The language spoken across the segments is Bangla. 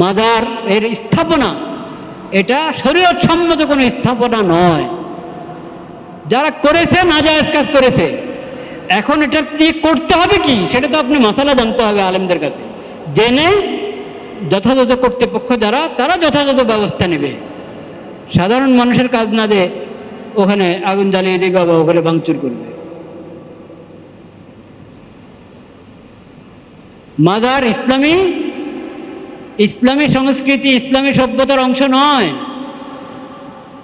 মাজার এর স্থাপনা, এটা শরীয়ত সম্মত কোনো স্থাপনা নয়। যারা করেছে, নাজায়েজ কাজ করেছে, এখন এটা নিয়ে করতে হবে কি? সেটা তো আপনি মশালা জানতে হবে আলেমদের কাছে। জেনে যথাযথ কর্তৃপক্ষ যারা, তারা যথাযথ ব্যবস্থা নেবে। সাধারণ মানুষের কাজ না দিয়ে ওখানে আগুন জ্বালিয়ে দিবে বা ওখানে ভাঙচুর করবে। মাজার ইসলামী ইসলামী সংস্কৃতি ইসলামী সভ্যতার অংশ নয়।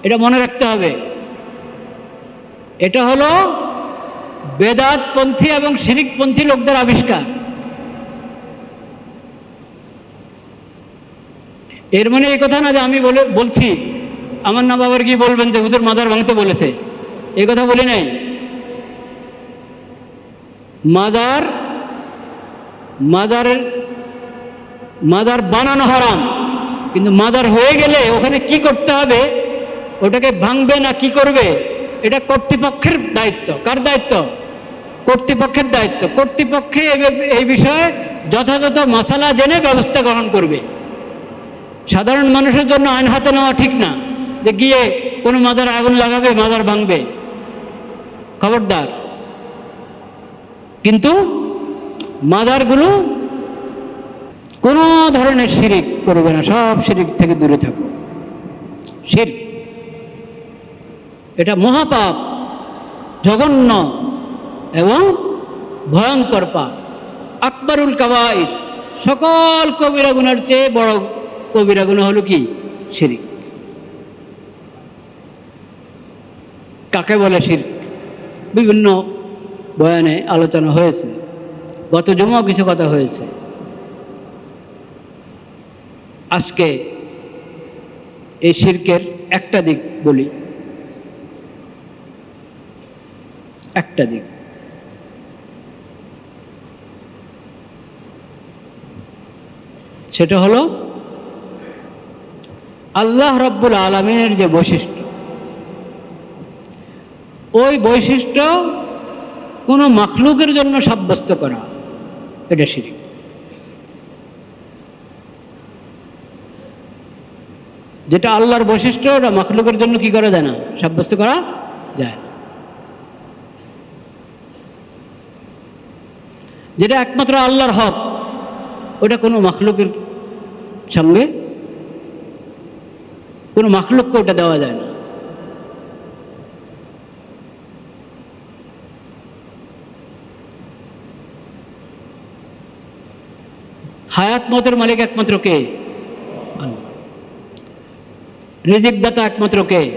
এটা মনে রাখতে হবে। এটা হলো বেদাতপন্থী এবং শিরিকপন্থী লোকদের আবিষ্কার। এর মানে এই কথা না যে আমি বলে, বলছি। আমার না বাবার কি বলবেন যে হুজুর মাজার ভাঙতে বলেছে? এই কথা বলি নাই। মাজার, মাজারের মাজার বানানো হারাম। কিন্তু মাদার হয়ে গেলে ওখানে কি করতে হবে? ওটাকে ভাঙবে না কি করবে? এটা কর্তৃপক্ষের দায়িত্ব। কার দায়িত্ব? কর্তৃপক্ষের দায়িত্ব। কর্তৃপক্ষে এই বিষয়ে যথাযথ মশালা জেনে ব্যবস্থা গ্রহণ করবে। সাধারণ মানুষের জন্য আইন হাতে নেওয়া ঠিক না যে গিয়ে কোনো মাদার আগুন লাগাবে, মাদার ভাঙবে। খবরদার। কিন্তু মাদারগুলো কোনো ধরনের শিরিক করবে না, সব শিরিক থেকে দূরে থাকো। শির এটা মহাপাপ, জঘন্য এবং ভয়ঙ্কর পাপ। আকবরুল কাবাই সকল কবিরা গুনার চেয়ে বড় কবিরা গুণা হলো কি? শিরিক। কাকে বলে শির বিভিন্ন বয়ানে আলোচনা হয়েছে। গত জমাও কিছু কথা হয়েছে। আজকে এই শির্কের একটা দিক বলি। একটা দিক। সেটা হলো আল্লাহ রব্বুল আলমিনের যে বৈশিষ্ট্য। ওই বৈশিষ্ট্য কোনো মখলুকের জন্য সাব্যস্ত করা, এটা শিরিক। যেটা আল্লাহর বৈশিষ্ট্য, ওটা মখলুকের জন্য কি করা যায় না? সাব্যস্ত করা যায়। যেটা একমাত্র আল্লাহর হক, ওটা কোনো মখলুকের সঙ্গে, কোনো মখলুককে ওটা দেওয়া যায় না। হায়াত মতের মালিক একমাত্র কে? আল্লাহ। রিজিক দাতা একমাত্র কে?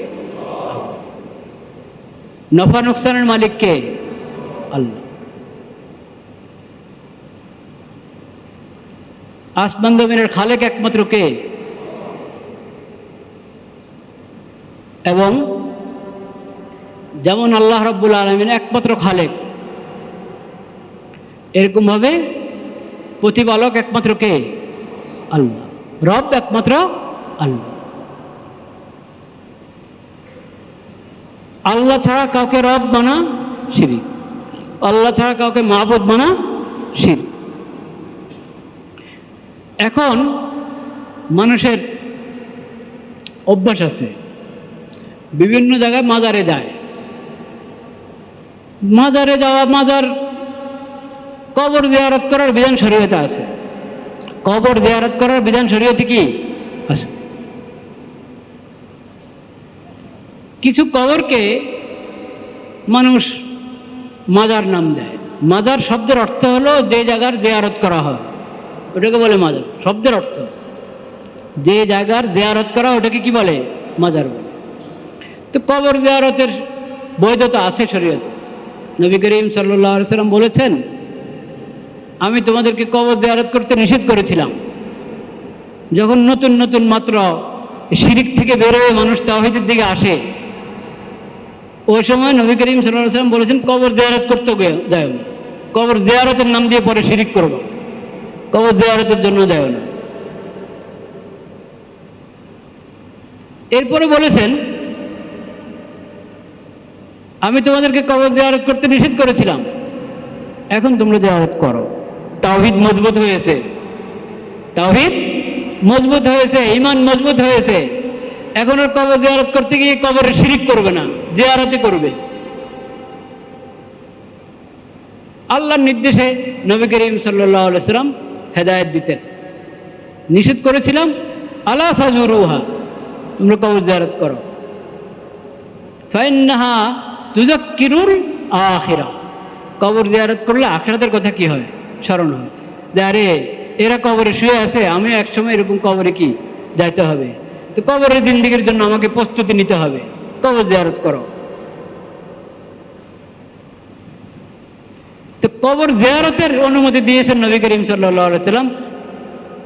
নফা নোকসানের মালিক কে? আল্লাহ। আসমান জমিনের খালেক একমাত্র কে? এবং যেমন আল্লাহ রব্বুল আলমিন একমাত্র খালেক এরকমভাবে প্রতিপালক একমাত্র কে? আল্লাহ। রব একমাত্র আল্লাহ। আল্লাহ ছাড়া কাউকে রব বানা শিরিক। আল্লাহ ছাড়া কাউকে মাহবুদ বানা শিরিক। এখন মানুষের অভ্যাস আছে। বিভিন্ন জায়গায় মাজারে যায়। মাজারে যাওয়া, মাজার কবর জিয়ারত করার বিধান শরীয়তে আছে। কবর জিয়ারত করার বিধান শরীয়তে কি আছে? কিছু কবরকে মানুষ মাজার নাম দেয়। মাজার শব্দের অর্থ হলো যে জায়গার জিয়ারত করা হয়। ওটাকে বলে মাজার, শব্দের অর্থ। যে জায়গার জিয়ারত করা ওটাকে কি বলে? মাজার বলে। তো কবর জিয়ারতের বৈধতা আছে শরীয়তে। নবী করিম সাল্লাহ সাল্লাম বলেছেন, আমি তোমাদেরকে কবর জিয়ারত করতে নিষেধ করেছিলাম। যখন নতুন নতুন মাত্র শিরিক থেকে বেরোয় মানুষ তাহিদের দিকে আসে ওই সময় নবী করিম সাল্লাম বলেছেন, কবর জেয়ারত করতে যায় না। কবর জিয়ারতের নাম দিয়ে পরে শিরিক করব। কবর জেয়ারতের জন্য যায় না। এরপরে বলেছেন, আমি তোমাদেরকে কবর জেয়ারত করতে নিষেধ করেছিলাম। এখন তোমরা জেয়ারত করো। তাওহিদ মজবুত হয়েছে। তাওহিদ মজবুত হয়েছে ইমান মজবুত হয়েছে। এখন আর কবর জিয়ারত করতে গিয়ে কবরে শিরিক করবে না, জিয়ারতে করবে। আল্লাহর নির্দেশে নবী করিম সাল্লাহ সাল্লাম হেদায়ত দিতেন। নিষেধ করেছিলাম, আলা ফাজুরুহা, তোমরা কবর জিয়ারত করো। ফাইন্নাহা তুজাক্কিরুল আখিরা। কবর জিয়ারত করলে আখিরাতের কথা কি হয়? স্মরণ হয়। যে আরে, এরা কবরে শুয়ে আছে, আমি একসময় এরকম কবরে কি যাইতে হবে? তো কবরের জিন্দিগির জন্য আমাকে প্রস্তুতি নিতে হবে। কবর জিয়ারত করো। তো কবর জিয়ারতের অনুমতি দিয়েছেন নবী করিম সাল্লাম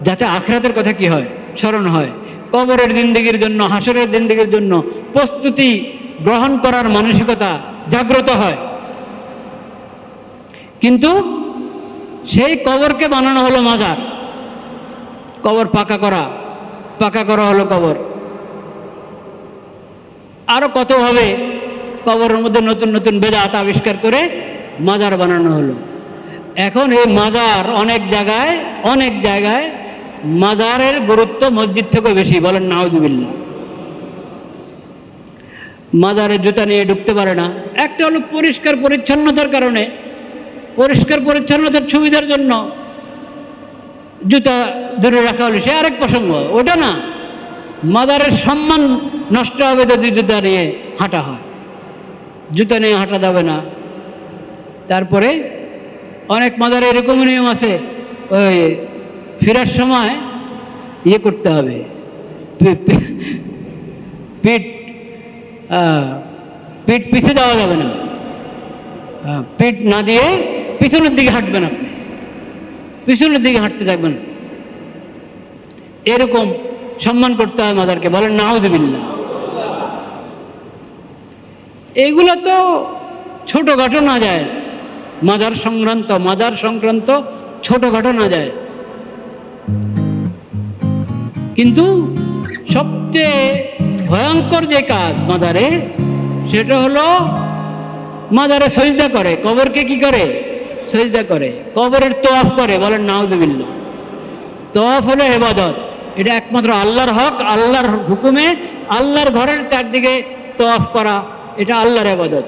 যাতে আখরাতের কথা কি হয়? স্মরণ হয়। কবরের জিন্দিগির জন্য হাসরের জিন্দিগির জন্য প্রস্তুতি গ্রহণ করার মানসিকতা জাগ্রত হয়। কিন্তু সেই কবরকে বানানো হলো মাজার। কবর পাকা করা। পাকা করা হলো কবর। আরও কত হবে? কবরের মধ্যে নতুন নতুন বেদাত আবিষ্কার করে মাজার বানানো হলো। এখন এই মাজার অনেক জায়গায় অনেক জায়গায় মাজারের গুরুত্ব মসজিদ থেকে বেশি, বলেন নাওজুবিল্লা মাজারে জুতা নিয়ে ঢুকতে পারে না। একটা হলো পরিষ্কার পরিচ্ছন্নতার কারণে। পরিষ্কার পরিচ্ছন্নতার সুবিধার জন্য জুতা ধরে রাখা হলো। সে আরেক প্রসঙ্গ, ওটা না, মাদারের সম্মান নষ্ট হবে যদি জুতা নিয়ে হাঁটা হয়। জুতা নিয়ে হাঁটা যাবে না। তারপরে অনেক মাদারে এরকম নিয়ম আছে, ওই ফেরার সময় ইয়ে করতে হবে। পিঠ পিঠ পিছে দেওয়া যাবে না। পিঠ না দিয়ে পিছনের দিকে হাঁটবেন আপনি। পিছনের দিকে হাঁটতে থাকবেন। এরকম সম্মান করতে হয় মাদারকে, বলেন নাহজবিল্লা এইগুলো তো ছোটোখাটো না যায়। মাদার সংক্রান্ত মাদার সংক্রান্ত ছোটোখাটো না যায়। কিন্তু সবচেয়ে ভয়ঙ্কর যে কাজ মাদারে, সেটা হলো মাদারে সজদা করে, কবরকে কি করে? সজদা করে, কবরের তোয়াফ করে, বলেন নাউজবিল্লা তোয়াফ হলো এবাদত এটা একমাত্র আল্লাহর হক, আল্লাহর হুকুমে, আল্লাহর ঘরের চারদিকে তোয়াফ করা, এটা আল্লাহর এবাদত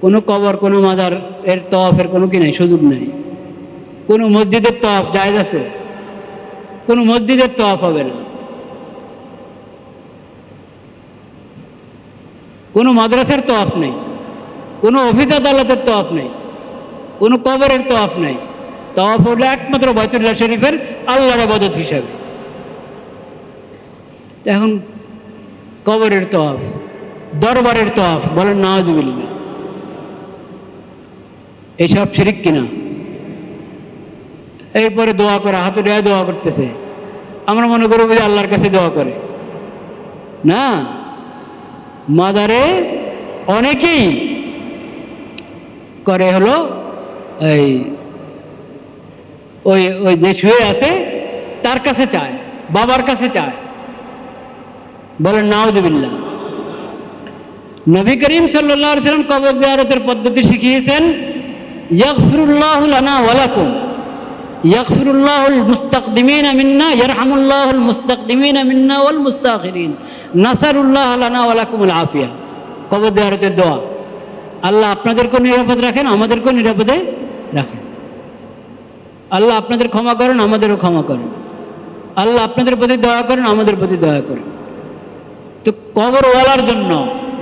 কোনো কবর, কোনো মাদার এর তওয়াফের কোনো কি নাই, সুযোগ নেই। কোনো মসজিদের তওয়াফ জায়েজ আছে? কোনো মসজিদের তওয়াফ হবে না। কোনো মাদ্রাসার তওয়াফ নেই। কোনো অফিস আদালতের তওয়াফ নেই, কোনো কবরের তওয়াফ নেই। তওয়াফ হলো একমাত্র বয়তুল্লাহ শরীফের আল্লাহর আবাদত হিসাবে। এখন কবরের তওয়াফ, দরবারের তওয়াফ বলেন নওয়াজবিল্লা এইসব শিরিক কিনা? এরপরে দোয়া করে হাতুড়িয়া দোয়া করতেছে। আমরা মনে করব যে আল্লাহর কাছে দোয়া করে। না, মাদারে অনেকেই করে হলো এই, ওই ওই যে শুয়ে আছে তার কাছে চায়, বাবার কাছে চায়। বলেন নাওজবিল্লা নবী করিম সাল্লাহ সাল্লাম কবর জিয়ারতের পদ্ধতি শিখিয়েছেন, ইয়াগফিরুল্লাহ লানা ওয়ালাকুম ইয়াগফিরুল্লাহুল মুস্তাকদিমিন মিন্না, ইয়ারহামুল্লাহুল মুস্তাকদিমিন মিন্না ওয়াল মুস্তাখিরিন, নাসারুল্লাহ লানা ওয়ালাকুমুল আফিয়া। কবর জিয়ারতের দোয়া। আল্লাহ আপনাদেরকেও নিরাপদ রাখেন আমাদেরকেও নিরাপদে রাখেন। আল্লাহ আপনাদের ক্ষমা করেন আমাদেরও ক্ষমা করেন। আল্লাহ আপনাদের প্রতি দয়া করেন আমাদের প্রতি দয়া করেন। তো কবরওয়ালার জন্য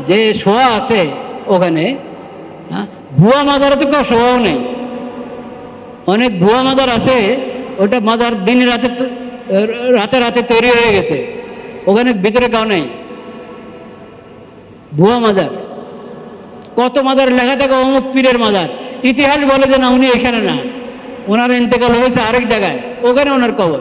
যে শোয়া আছে ওখানে হ্যাঁ, ভুয়া মাদারে তো কেউ শোয়াও নেই। অনেক ভুয়া মাদার আছে ওটা মাদার দিন রাতে রাতে রাতে তৈরি হয়ে গেছে। ওখানে ভিতরে কেউ নেই। ভুয়া মাদার। কত মাদার লেখা থাকে অমুক পীরের মাদার। ইতিহাস বলে যে না, উনি এখানে না। ওনার ইন্তেকাল হয়েছে আরেক জায়গায়। ওখানে ওনার কবর।